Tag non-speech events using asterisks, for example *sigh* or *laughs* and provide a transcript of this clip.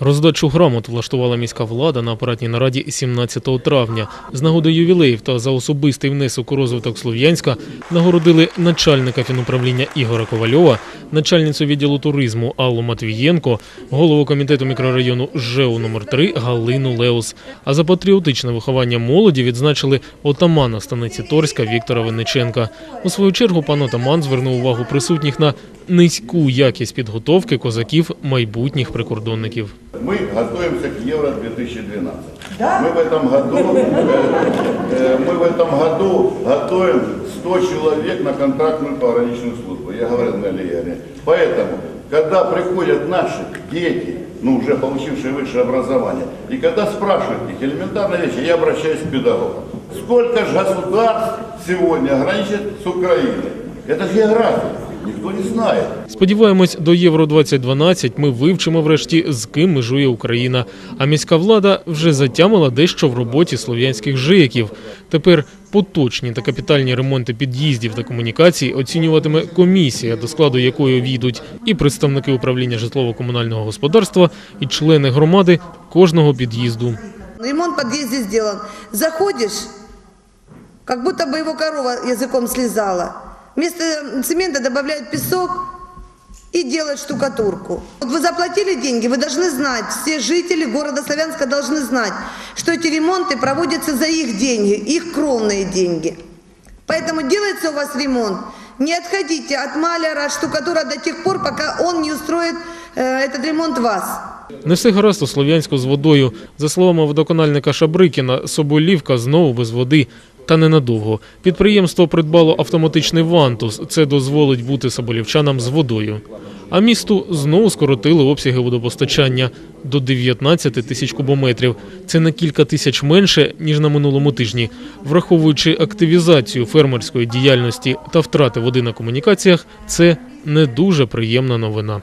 Роздачу грамот влаштувала міська влада на апаратній нараді 17 травня. З нагоди ювілеїв та за особистий внесок у розвиток Слов'янська нагородили начальника фінуправління Ігора Ковальова, начальницю відділу туризму Аллу Матвієнко, голову комітету мікрорайону ЖЕУ номер 3 Галину Леус. А за патріотичне виховання молоді відзначили отамана станиці Торська Віктора Винниченка. У свою чергу пан отаман звернув увагу присутніх на низьку якість підготовки козаків майбутніх прикордонників. Мы готовимся к Евро-2012. Мы в этом году, *laughs* э, э, мы в этом году готовим 100 человек на контрактную пограничную службу. Я говорил на Леоне. Поэтому, когда приходят наши дети, ну уже получившие высшее образование, и когда спрашивают их элементарные вещи, я обращаюсь к педагогам. Сколько же государств сегодня граничит с Украиной? Это же география. Никто не знает. Сподіваємось, до Євро 2012 ми вивчимо врешті, з ким межує Україна. А міська влада вже затямила дещо в роботі слов'янських жияків. Тепер поточні та капітальні ремонти під'їздів та комунікацій оцінюватиме комісія, до складу якої війдуть і представники управління житлово-комунального господарства, і члени громади кожного під'їзду. Ремонт в подъезде сделан. Заходишь, как будто бы его корова языком слезала. Вместо цемента добавляют песок и делают штукатурку. Вот вы заплатили деньги, вы должны знать, все жители города Славянска должны знать, что эти ремонты проводятся за их деньги, их кровные деньги. Поэтому делается у вас ремонт, не отходите от маляра, от штукатура до тех пор, пока он не устроит э, этот ремонт вас. Не все гаразд у Слов'янську з водою. За словами водоканальника Шабрикіна, Соболівка знову без води. Та ненадовго. Підприємство придбало автоматичний вантус. Це дозволить бути соболівчанам з водою. А місту знову скоротили обсяги водопостачання до 19 тисяч кубометрів. Це на кілька тисяч менше, ніж на минулому тижні. Враховуючи активізацію фермерської діяльності та втрати води на комунікаціях, це не дуже приємна новина.